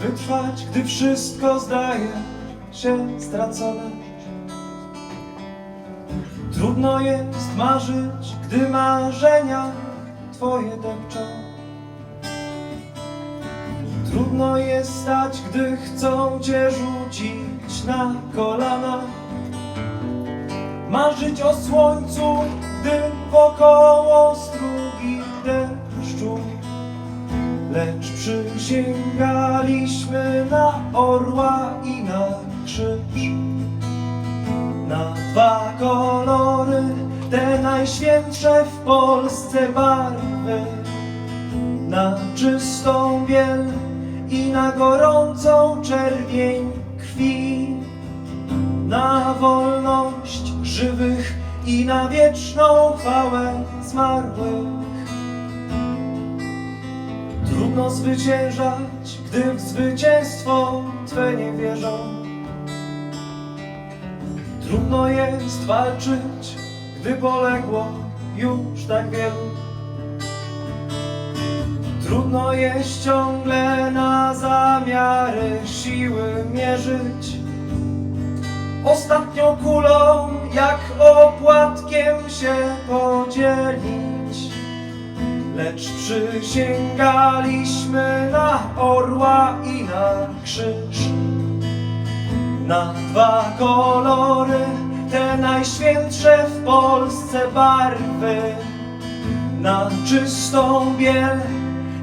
Wytrwać, gdy wszystko zdaje się stracone. Trudno jest marzyć, gdy marzenia Twoje depczą. Trudno jest stać, gdy chcą Cię rzucić na kolana. Marzyć o słońcu, gdy wokoło Lecz przysięgaliśmy na orła i na krzyż. Na dwa kolory, te najświętsze w Polsce barwy. Na czystą biel i na gorącą czerwień krwi. Na wolność żywych i na wieczną chwałę zmarłych. Trudno zwyciężać, gdy w zwycięstwo Twe nie wierzą. Trudno jest walczyć, gdy poległo już tak wielu. Trudno jest ciągle na zamiary siły mierzyć. Ostatnią kulą, jak opłatkiem się podzielić. Lecz przysięgaliśmy na orła i na krzyż. Na dwa kolory, te najświętsze w Polsce barwy. Na czystą biel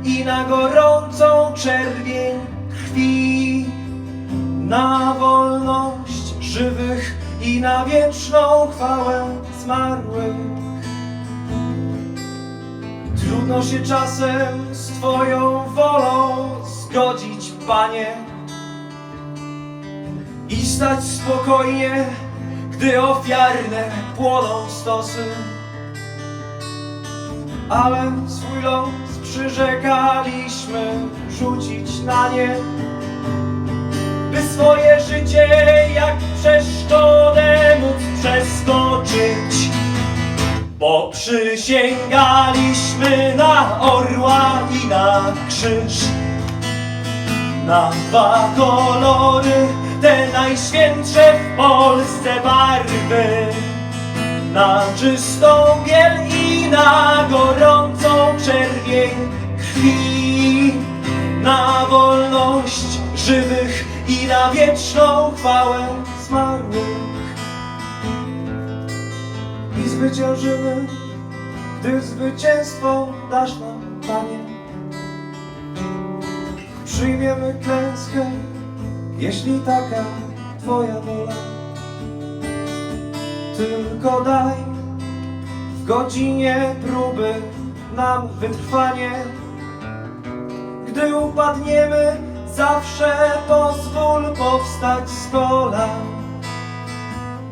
i na gorącą czerwień krwi. Na wolność żywych i na wieczną chwałę zmarłych. Trudno się czasem z Twoją wolą zgodzić, Panie, i stać spokojnie, gdy ofiarne płoną stosy. Ale swój los przyrzekaliśmy rzucić na nie, by swoje życie jak przeszkodę Bo przysięgaliśmy na orła i na krzyż. Na dwa kolory, te najświętsze w Polsce barwy. Na czystą biel i na gorącą czerwień krwi. Na wolność żywych i na wieczną chwałę zwyciężymy, gdy zwycięstwo dasz nam, Panie. Przyjmiemy klęskę, jeśli taka Twoja wola. Tylko daj w godzinie próby nam wytrwanie. Gdy upadniemy, zawsze pozwól powstać z kolan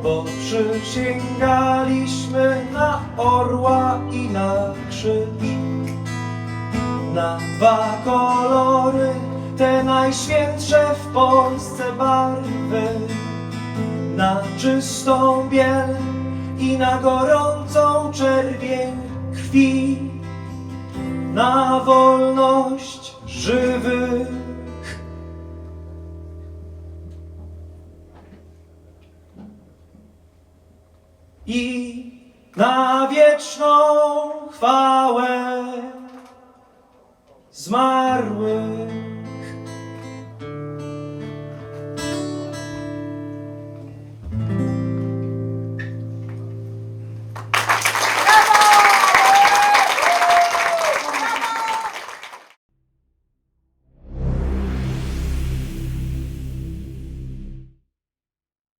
bo przysięgaliśmy na orła i na krzyż. Na dwa kolory, te najświętsze w Polsce barwy. Na czystą biel i na gorącą czerwień krwi. Na wolność żywych. I na wieczną chwałę zmarłych.